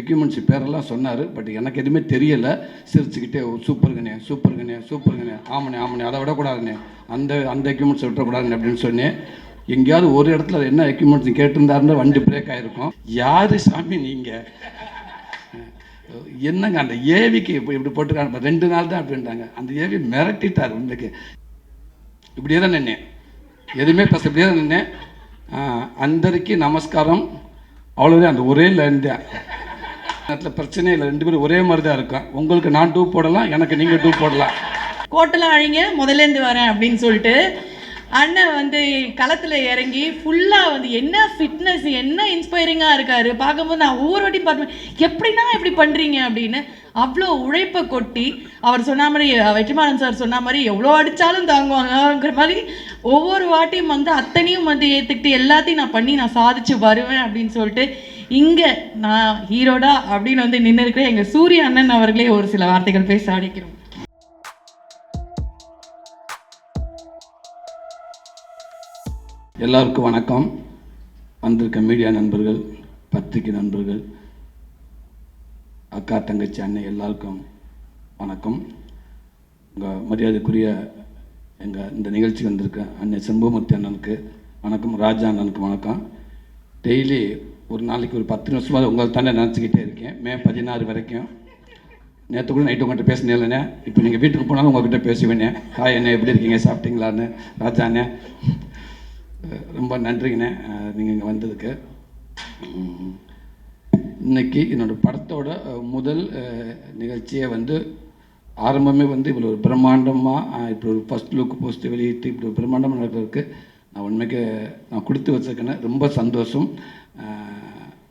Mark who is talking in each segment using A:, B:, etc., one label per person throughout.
A: Equipments பேரெல்லாம் சொன்னார் but எனக்கு எதுவுமே தெரியலை. சிரிச்சுக்கிட்டே சூப்பருங்கண்ணே சூப்பர் கண்ணே ஆமாண்ணே ஆமாண்ணே அதை விடக்கூடாதுண்ணே அந்த அந்த எக்யூப்மெண்ட்ஸ் விட்டுறக்கூடாதுண்ணே அப்படின்னு சொன்னேன். எங்கேயாவது ஒரு இடத்துல என்ன எக்யூப்மெண்ட்ஸ் கேட்டிருந்தாருன்னா வண்டி பிரேக் ஆகிருக்கும் யார் சாமி நீங்கள் என்னங்க அந்த ஏவிக்கு இப்போ இப்படி போட்டுருக்காங்க ரெண்டு நாள் தான் அப்படின்றாங்க அந்த ஏவி மிரட்டிட்டார் உண்மைக்கு. இப்படியே தான் நின்னேன். எதுவுமே பேச இப்படியே தான் நின்னேன். அந்தரிக்கு நமஸ்காரம். அவ்வளோதான் அந்த ஒரே லைன் தான். நேரத்தில் பிரச்சனை இல்லை ரெண்டு பேரும் ஒரே மாதிரி தான் இருக்கும் உங்களுக்கு நான் டூ போடலாம் எனக்கு நீங்கள் டூ போடலாம்.
B: கோட்டெல்லாம் அழிங்க முதலேருந்து வரேன் அப்படின்னு சொல்லிட்டு அண்ணன் வந்து களத்தில் இறங்கி ஃபுல்லாக வந்து என்ன ஃபிட்னஸ் என்ன இன்ஸ்பைரிங்காக இருக்காரு? பார்க்கும்போது நான் ஒவ்வொரு வாட்டியும் பார்ப்பேன் எப்படின்னா இப்படி பண்ணுறீங்க அப்படின்னு. அவ்வளோ உழைப்பை கொட்டி அவர் சொன்ன மாதிரி வெற்றிமாறன் சார் சொன்ன மாதிரி எவ்வளோ அடித்தாலும் தாங்குவாங்கங்கிற மாதிரி ஒவ்வொரு வாட்டியும் வந்து அத்தனையும் வந்து ஏற்றுக்கிட்டு எல்லாத்தையும் நான் பண்ணி நான் சாதிச்சு வருவேன் அப்படின்னு சொல்லிட்டு இங்கே நான் ஹீரோடா அப்படின்னு வந்து நின்று இருக்கிற எங்கள் சூரிய அண்ணன் அவர்களே ஒரு சில வார்த்தைகள் பேச அடிக்கிறோம்
A: எல்லாருக்கும் வணக்கம். வந்திருக்க மீடியா நண்பர்கள் பத்திரிகை நண்பர்கள் அக்கா தங்கச்சி அண்ணன் எல்லாருக்கும் வணக்கம். உங்கள் மரியாதைக்குரிய எங்கள் இந்த நிகழ்ச்சி வந்திருக்க அண்ணன் செம்பூமூர்த்தி அண்ணனுக்கு வணக்கம் ராஜா அண்ணனுக்கு வணக்கம். டெய்லி ஒரு நாளைக்கு ஒரு பத்து நிமிஷமாக உங்களை தானே நினச்சிக்கிட்டே இருக்கேன். மே பதினாறு வரைக்கும். நேற்று கூட நைட்டு உங்கள்கிட்ட பேசினேன் இல்லைண்ணே? இப்போ நீங்கள் வீட்டுக்கு போனாலும் உங்கள்கிட்ட பேசுவேண்ணே ஹாய் அண்ணே எப்படி இருக்கீங்க? சாப்பிட்டீங்களான்னு ராஜா அண்ணே. ரொம்ப நன்றிங்கண்ணே. நீங்கள் இங்கே வந்ததுக்கு. இன்னைக்கு என்னோடய படத்தோட முதல் நிகழ்ச்சியை வந்து ஆரம்பமே வந்து இவ்வளோ ஒரு பிரம்மாண்டமாக இப்படி ஒரு ஃபஸ்ட் லுக் போஸ்ட்டு வெளியிட்டு இப்படி ஒரு பிரம்மாண்டமாக நடக்கிறதுக்கு நான் உண்மைக்கு நான் கொடுத்து வச்சிருக்கேன்னு ரொம்ப சந்தோஷம்.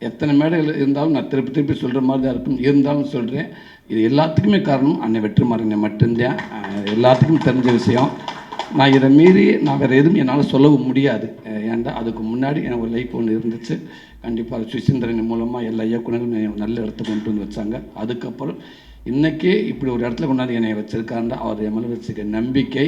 A: எத்தனை மேடைகள் இருந்தாலும் நான் திருப்பி திருப்பி சொல்கிற மாதிரி தான் இருக்கும். இருந்தாலும் சொல்கிறேன் இது எல்லாத்துக்குமே காரணம் அண்ணன் வெற்றிமாறனை மட்டும்தான். எல்லாத்துக்கும் தெரிஞ்ச விஷயம். நான் இதை மீறி நான் வேறு எதுவும் என்னால் சொல்லவும் முடியாது. ஏன்டா அதுக்கு முன்னாடி எனக்கு ஒரு லைஃப் ஒன்று இருந்துச்சு. கண்டிப்பாக சுசீந்திரன் மூலமாக எல்லா இயக்குனரும் நல்ல இடத்துக்கு கொண்டு வந்து வச்சாங்க. அதுக்கப்புறம் இன்றைக்கே இப்படி ஒரு இடத்துல கொண்டாந்து என்னை வச்சுருக்காருண்டா அவர் என் மேலே வச்சுருக்க நம்பிக்கை.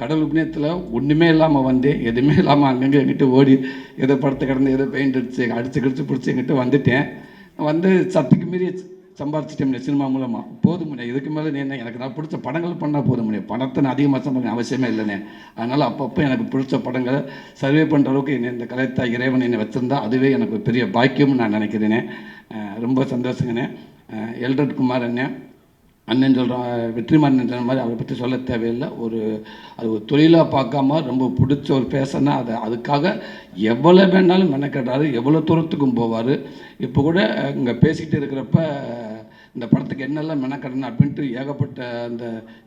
A: கடல் புண்ணியத்தில் ஒன்றுமே இல்லாமல் வந்தேன் எதுவுமே இல்லாமல் அங்கங்கே எங்கிட்ட ஓடி ஏதோ படத்தை கிடந்து ஏதோ பெயிண்ட் அடிச்சு அடிச்சு கிடிச்சு பிடிச்சி எங்கிட்ட வந்துட்டேன். வந்து சத்துக்கு மீறி சம்பாரிச்சிட்டேன் சினிமா மூலமாக போதும் முடியாது இதுக்கு மேலே நீ என்ன எனக்கு நான் பிடிச்ச படங்கள் பண்ணால் போதும் முடியும் பணத்தை நான் அதிகமாக சம்பாதிக்க அவசியமே இல்லைண்ணே அதனால் அப்பப்போ எனக்கு பிடிச்ச படங்களை சர்வே பண்ணுற அளவுக்கு என்னை இந்த கலைத்தா இறைவன் என்னை வச்சுருந்தா அதுவே எனக்கு ஒரு பெரிய பாக்கியம்னு நான் நினைக்கிறேனே. ரொம்ப சந்தோஷங்கண்ணே எல்ரட் குமார் அண்ணன் அண்ணன் சொல்கிறான் வெற்றிமாறன் சொன்ன மாதிரி அவரை பற்றி சொல்ல தேவையில்லை. ஒரு அது ஒரு தொழிலாக பார்க்காம ரொம்ப பிடிச்ச ஒரு பேசனா அதை அதுக்காக எவ்வளோ வேணாலும் மெனக்கட்டாரு எவ்வளோ தூரத்துக்கும் போவார். இப்போ கூட இங்கே பேசிக்கிட்டு இருக்கிறப்ப இந்த படத்துக்கு என்னெல்லாம் மெனக்கடணும் அப்படின்ட்டு ஏகப்பட்ட அந்த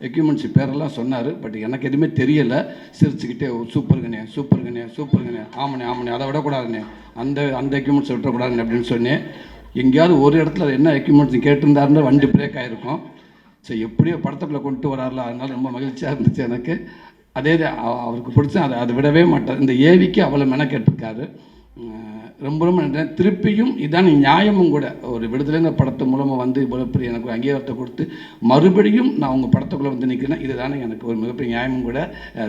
A: எக்யூப்மெண்ட்ஸ் பேரெல்லாம் சொன்னார். பட் எனக்கு எதுவுமே தெரியலை. சிரிச்சுக்கிட்டே சூப்பருங்கண்ணே சூப்பர் கண்ணே ஆமணே ஆமணே அதை விடக்கூடாதுண்ணே அந்த அந்த எக்யூப்மெண்ட்ஸ் விட்டுறக்கூடாதுண்ணே அப்படின்னு சொன்னேன். எங்கேயாவது ஒரு இடத்துல என்ன எக்யூப்மெண்ட்ஸ் கேட்டிருந்தாருன்னா வண்டி பிரேக் ஆகிருக்கும் சரி எப்படியோ படத்துக்குள்ளே கொண்டு வரார்ல. அதனால ரொம்ப மகிழ்ச்சியாக இருந்துச்சு எனக்கு. அதே தான் அவருக்கு பிடிச்ச அதை அதை விடவே மாட்டார். இந்த ஏவிக்கு அவ்வளோ மெனக்கெட்டிருக்காரு. ரொம்ப ரொம்ப நன்றி. திருப்பியும் இதான் நியாயமும் கூட. ஒரு விடுதலைங்கிற படத்து மூலமாக வந்து இவ்வளோ பெரிய எனக்கு ஒரு அங்கீகாரத்தை கொடுத்து மறுபடியும் நான் உங்கள் படத்துக்குள்ளே வந்து நிற்கிறேன் இதுதானே எனக்கு ஒரு மிகப்பெரிய நியாயமும் கூட.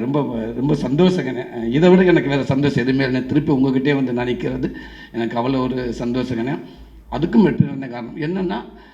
A: ரொம்ப ரொம்ப சந்தோஷங்கண்ணே இதை விட எனக்கு வேறு சந்தோஷம் எதுவுமே இல்லை திருப்பி உங்ககிட்டே வந்து நான் நிற்கிறது எனக்கு அவ்வளோ ஒரு சந்தோஷங்கண்ணே அதுக்கும் வெற்றி நடந்த காரணம் என்னென்னா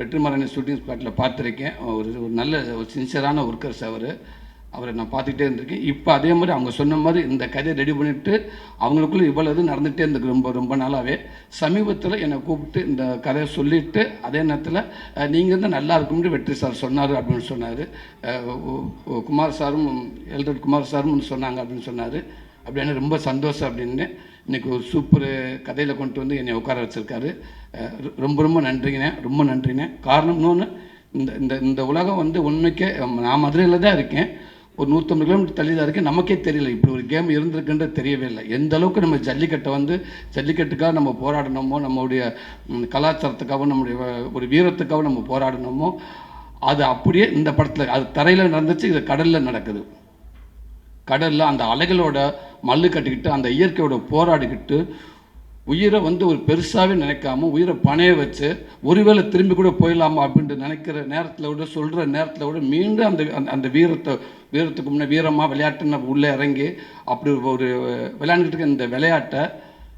A: வெற்றிமாறன் ஷூட்டிங் ஸ்பாட்டில் பார்த்துருக்கேன். ஒரு ஒரு நல்ல ஒரு சின்சியரான ஒர்க்கர்ஸ் அவர். அவரை நான் பார்த்துக்கிட்டே இருந்திருக்கேன். இப்போ அதே மாதிரி அவங்க சொன்ன மாதிரி இந்த கதையை ரெடி பண்ணிவிட்டு அவங்களுக்குள்ளே இவ்வளோ இது நடந்துகிட்டே இருந்தது ரொம்ப ரொம்ப நாளாகவே சமீபத்தில் என்னை கூப்பிட்டு இந்த கதையை சொல்லிவிட்டு அதே நேரத்தில் நீங்கள் இருந்தால் நல்லா இருக்கும்னு வெற்றி சார் சொன்னார் அப்படின்னு சொன்னார். குமார் சாரும் எல்டர் குமார் சாரும் சொன்னாங்க அப்படின்னு சொன்னார். அப்படின்னு ரொம்ப சந்தோஷம் அப்படின்னு. இன்னைக்கு ஒரு சூப்பர் கதையில் கொண்டு வந்து என்னை உட்கார வச்சுருக்காரு. ரொம்ப ரொம்ப நன்றிங்கண்ணே ரொம்ப நன்றிண்ணே காரணம் இன்னொன்று இந்த இந்த இந்த உலகம் வந்து உண்மைக்கே நான் மதுரையில் தான் இருக்கேன். ஒரு நூற்றம்பது கிலோமீட்டர் தள்ளி தான் இருக்கேன். நமக்கே தெரியல. இப்படி ஒரு கேம் இருந்திருக்குன்றது தெரியவே இல்லை. எந்த அளவுக்கு நம்ம ஜல்லிக்கட்டை வந்து ஜல்லிக்கட்டுக்காக நம்ம போராடினோமோ நம்மளுடைய கலாச்சாரத்துக்காகவும் நம்முடைய ஒரு வீரத்துக்காகவும் நம்ம போராடினோமோ அது அப்படியே இந்த படத்தில் அது தரையில் நடந்துச்சு இது கடலில் நடக்குது. கடலில் அந்த அலைகளோட மல்லு கட்டிக்கிட்டு அந்த இயற்கையோட போராடிக்கிட்டு உயிரை வந்து ஒரு பெருசாகவே நினைக்காம உயிரை பணைய வச்சு ஒருவேளை திரும்பி கூட போயிடலாமா அப்படின்ட்டு நினைக்கிற நேரத்தில் விட சொல்கிற நேரத்தில் விட மீண்டும் அந்த அந்த- அந்த வீரத்தை வீரத்துக்கு முன்னே வீரமாக விளையாட்டுன்னு உள்ளே இறங்கி அப்படி ஒரு விளையாண்டுட்டு இருக்க இந்த விளையாட்டை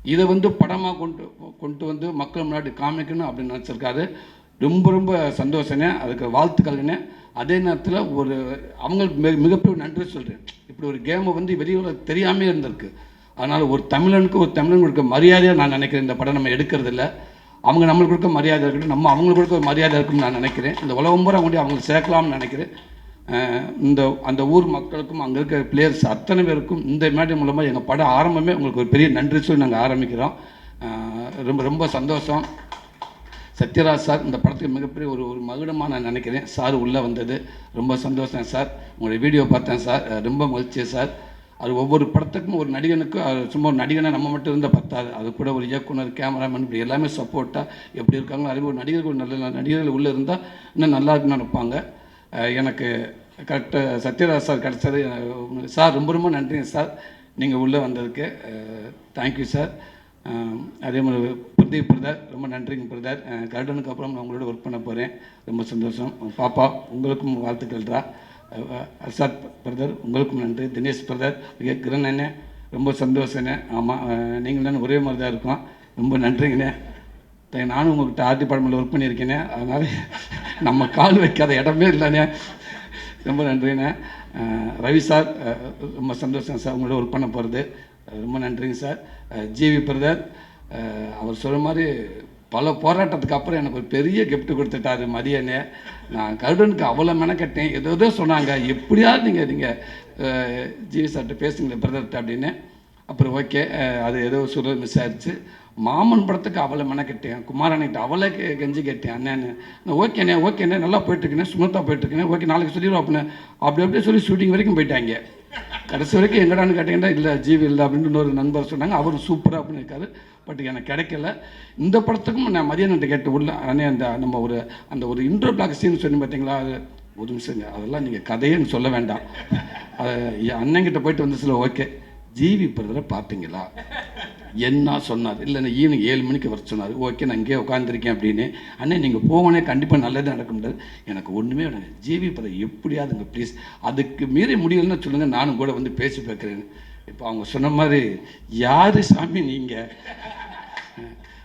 A: இதை வந்து படமாக கொண்டு கொண்டு வந்து மக்கள் முன்னாடி காமிக்கணும் அப்படின்னு நினச்சிருக்காரு. ரொம்ப ரொம்ப சந்தோஷனே அதுக்கு வாழ்த்துக்கள்னே அதே நேரத்தில் ஒரு அவங்களுக்கு மிக மிகப்பெரிய நன்றி சொல்கிறேன் இப்படி ஒரு கேமை வந்து வெளியில் தெரியாமே இருந்திருக்கு. அதனால் ஒரு தமிழனுக்கு ஒரு தமிழன் கொடுக்க மரியாதையாக நான் நினைக்கிறேன். இந்த படம் நம்ம எடுக்கிறதில்ல. அவங்க நம்மளுக்கு கொடுக்க மரியாதை இருக்கட்டும் நம்ம அவங்களுக்கு கொடுக்க ஒரு மரியாதை இருக்கும்னு நான் நினைக்கிறேன். இந்த உலகம் பூரா கொண்டு அவங்களுக்கு சேர்க்கலாம்னு நினைக்கிறேன். இந்த அந்த ஊர் மக்களுக்கும் அங்கே இருக்கிற பிளேயர்ஸ் அத்தனை பேருக்கும் இந்த மேடை மூலமாக எங்கள் படம் ஆரம்பமே உங்களுக்கு ஒரு பெரிய நன்றி சொல்லி நாங்கள் ஆரம்பிக்கிறோம். ரொம்ப ரொம்ப சந்தோஷம். சத்யராஜ் சார் இந்த படத்துக்கு மிகப்பெரிய ஒரு ஒரு மகுடமாக நான் நினைக்கிறேன். சார் உள்ளே வந்தது. ரொம்ப சந்தோஷம் சார். உங்களுடைய வீடியோ பார்த்தேன் சார். ரொம்ப மகிழ்ச்சி சார். அது ஒவ்வொரு படத்துக்கும் ஒரு நடிகனுக்கும் அது சும்மா ஒரு நடிகனை நம்ம மட்டும் இருந்தால் பத்தாது. அது கூட ஒரு இயக்குனர் கேமராமேன் இப்படி எல்லாமே சப்போர்ட்டாக எப்படி இருக்காங்களோ அதே ஒரு நடிகர்கள் நல்ல நல்ல நடிகர்கள் உள்ளே இருந்தால் இன்னும் நல்லா இருக்குன்னு நினைப்பாங்க. எனக்கு கரெக்டாக சத்யராஜ் சார் கிடச்சது. சார் ரொம்ப ரொம்ப நன்றிங்க சார். நீங்கள் உள்ளே வந்ததுக்கு தேங்க்யூ சார் அதே மாதிரி பிரதீப் பிரதர் ரொம்ப நன்றிங்க பிரதர். கர்டனுக்கு அப்புறம் நான் உங்களோட ஒர்க் பண்ண போகிறேன் ரொம்ப சந்தோஷம். பாப்பா உங்களுக்கும் வாழ்த்துக்கள்ரா அர்ஷாத் பிரதர் உங்களுக்கும் நன்றி. தினேஷ் பிரதர் மிக கிரண் அண்ணே ரொம்ப சந்தோஷண்ணே ஆமாம் நீங்கள் தானே ஒரே மாதிரி தான் இருக்கோம். ரொம்ப நன்றிங்கண்ணே. நானும் உங்கள்கிட்ட ஆர்டி படமில் ஒர்க் பண்ணியிருக்கேனே. அதனால் நம்ம கால் வைக்காத இடமே இல்லைண்ணே. ரொம்ப நன்றிண்ணே. ரவி சார் ரொம்ப சந்தோஷம் சார் உங்களோட ஒர்க் பண்ண போகிறது ரொம்ப நன்றிங்க சார். ஜிவி பிரதர் அவர் சொல்கிற மாதிரி பல போராட்டத்துக்கு அப்புறம் எனக்கு ஒரு பெரிய கிஃப்ட் கொடுத்துட்டாரு மதியனே நான் கருடனுக்கு அவ்வளோ மெனக்கட்டேன். ஏதோ ஏதோ சொன்னாங்க. எப்படியாவது நீங்கள் நீங்கள் ஜிவி சார்கிட்ட பேசுங்களேன் பிரதர்கிட்ட அப்படின்னு. அப்புறம் ஓகே அது ஏதோ சொல்ல மிஸ் ஆயிடுச்சு மாமன் படத்துக்கு அவளை மெனக்கட்டேன். குமாரன்கிட்ட அவளை கெஞ்சி கேட்டேன் அண்ணன்னு. நான் ஓகேண்ணே ஓகேண்ணே நல்லா போயிட்டுருக்கேன் சுமத்தா போயிட்டுருக்கேன் ஓகே நாளைக்கு சொல்லிடுவோம் அப்படின்னு. அப்படி அப்படியே சொல்லி ஷூட்டிங் வரைக்கும் போயிட்டாங்க. கடைசி வரைக்கும் எங்கடான்னு கேட்டீங்கன்னா இல்லை ஜீவி இல்லை அப்படின்னு இன்னொரு நண்பர் சொன்னாங்க. அவர் சூப்பராக பண்ணியிருக்காரு. பட் எனக்கு கிடைக்கல. இந்த படத்துக்கும் நான் மதியானம் கேட்டு உள்ள அண்ணே அந்த நம்ம ஒரு அந்த ஒரு இன்ட்ரோ பிளாக் சீன் சொன்னி பார்த்தீங்களா அது ஒரு நிமிஷங்க அதெல்லாம் நீங்கள் கதையேன்னு சொல்ல வேண்டாம். அது அண்ணங்கிட்ட போயிட்டு வந்து சில ஓகே ஜீவி பிரதரை பார்த்தீங்களா? என்ன சொன்னார்? இல்லை ஈவினிங் ஏழு மணிக்கு வர சொன்னார். ஓகே நான் இங்கேயே உட்காந்துருக்கேன் அப்படின்னு. அண்ணே நீங்கள் போவனே கண்டிப்பாக நல்லது நடக்க முடியாது எனக்கு ஒன்றுமே வேணாம். ஜிவி பதவி எப்படியாதுங்க ப்ளீஸ் அதுக்கு மீறி முடியலன்னு சொல்லுங்கள் நானும் கூட வந்து பேசி பார்க்குறேன். இப்போ அவங்க சொன்ன மாதிரி யார் சாமி நீங்கள்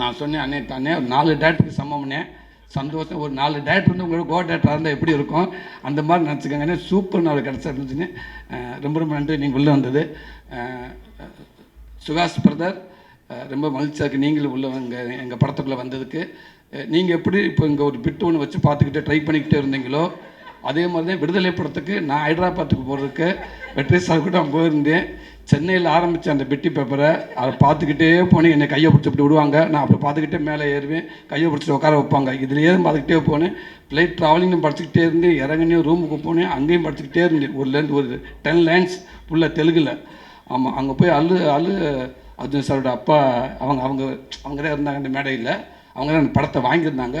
A: நான் சொன்னேன் அண்ணே அண்ணே ஒரு நாலு டேட்டுக்கு சமம்னே சந்தோஷம் ஒரு நாலு டேட் வந்து உங்களுக்கு கோ டேட்டாக இருந்தால் எப்படி இருக்கும்? அந்த மாதிரி நினச்சிக்கோங்கண்ணே சூப்பர் நாள் கிடச்சிருந்துச்சுன்னு ரொம்ப ரொம்ப நன்றி. நீங்கள் உள்ளே வந்தது. சுகாஷ் பிரதர் ரொம்ப மகிழ்ச்சியாக இருக்குது நீங்களும் உள்ள எங்கள் எங்கள் படத்துக்குள்ளே வந்ததுக்கு. நீங்கள் எப்படி இப்போ இங்கே ஒரு பிட்டு ஒன்று வச்சு பார்த்துக்கிட்டே ட்ரை பண்ணிக்கிட்டே இருந்தீங்களோ அதே மாதிரி தான் விடுதலை படத்துக்கு நான் ஹைதராபாத்துக்கு போகிறதுக்கு வெற்றி சார் கூட நான் போயிருந்தேன். சென்னையில் ஆரம்பித்த அந்த பெட்டி பேப்பரை அதை பார்த்துக்கிட்டே போனேன். என்னை கையை பிடிச்சி இப்படி விடுவாங்க. நான் அப்படி பார்த்துக்கிட்டே மேலே ஏறுவேன். கையை பிடிச்சி உட்கார வைப்பாங்க. இதுலேயே பார்த்துக்கிட்டே போனேன். ஃப்ளைட் ட்ராவலிங்கும் படிச்சுக்கிட்டே இருந்தேன். இறங்கினே ரூமுக்கு போனேன். அங்கேயும் படிச்சுக்கிட்டே இருந்தேன். ஒருலேருந்து ஒரு டென் லைன்ஸ் ஃபுல்லாக தெலுங்கில். ஆமாம் அங்கே போய் அழு அழு அர்ஜுன் சாரோட அப்பா அவங்க அவங்க அவங்க தான் இருந்தாங்க அந்த மேடையில். அவங்க தான் அந்த படத்தை வாங்கியிருந்தாங்க.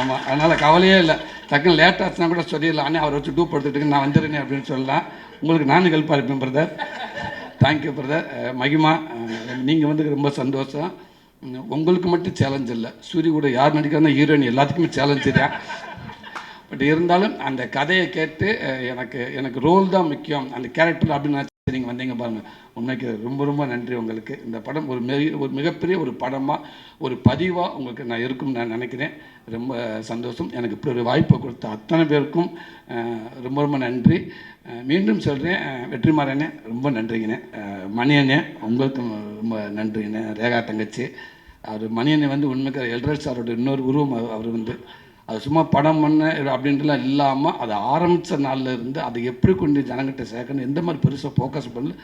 A: ஆமாம் அதனால் கவலையே இல்லை. டக்குன்னு லேட் ஆச்சுன்னா கூட சொல்லிடலாம். அண்ணே அவரை வச்சு டூ போட்டுட்டு நான் வந்துடுறேனே அப்படின்னு சொல்லலாம். உங்களுக்கு நானும் ஹெல்ப்பாக இருப்பேன் பிரதர் தேங்க்யூ பிரதர் மகிமா நீங்கள் வந்து ரொம்ப சந்தோஷம். உங்களுக்கு மட்டும் சேலஞ்ச் இல்லை. சூரிய கூட யார் நடிக்கிறாங்க ஹீரோயின் எல்லாத்துக்குமே சேலஞ்சு தான். பட் இருந்தாலும் அந்த கதையை கேட்டு எனக்கு எனக்கு ரோல் தான் முக்கியம். அந்த கேரக்டர் அப்படின்னு நீங்கள் வந்தீங்க பாருங்கள் உண்மைக்கு ரொம்ப ரொம்ப நன்றி உங்களுக்கு. இந்த படம் ஒரு மிக ஒரு மிகப்பெரிய ஒரு படமாக ஒரு பதிவாக உங்களுக்கு நான் இருக்கும்னு நான் நினைக்கிறேன். ரொம்ப சந்தோஷம். எனக்கு இப்படி ஒரு வாய்ப்பை கொடுத்த அத்தனை பேருக்கும் ரொம்ப ரொம்ப நன்றி. மீண்டும் சொல்கிறேன் வெற்றிமாறனே ரொம்ப நன்றிங்கண்ணே. மணியண்ணே உங்களுக்கும் ரொம்ப நன்றிங்கண்ணே. ரேகா தங்கச்சி. அவர் மணியனை வந்து உண்மைக்கு எல்ரட் சாரோட இன்னொரு உருவம் அவர் வந்து அது சும்மா படம் பண்ண அப்படின்ட்டுலாம் இல்லாமல் அதை ஆரம்பித்த நாளில் இருந்து அதை எப்படி கொண்டு ஜனங்கிட்ட சேர்க்கணும் எந்த மாதிரி பெருசாக ஃபோக்கஸ் பண்ணல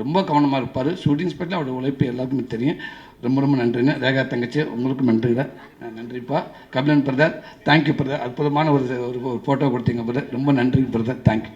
A: ரொம்ப கவனமாக இருப்பார். ஷூட்டிங் ஸ்பாட்டில் அவரோட உழைப்பு எல்லாருக்குமே தெரியும். ரொம்ப ரொம்ப நன்றிங்க. ரேகா தங்கச்சி உங்களுக்கும் நன்றிங்க நன்றிப்பா. கபிலன் பிரதர் தேங்க்யூ பிரதர் அற்புதமான ஒரு ஒரு ஃபோட்டோ கொடுத்தீங்க பிரதர் ரொம்ப நன்றி பிரதர் தேங்க்யூ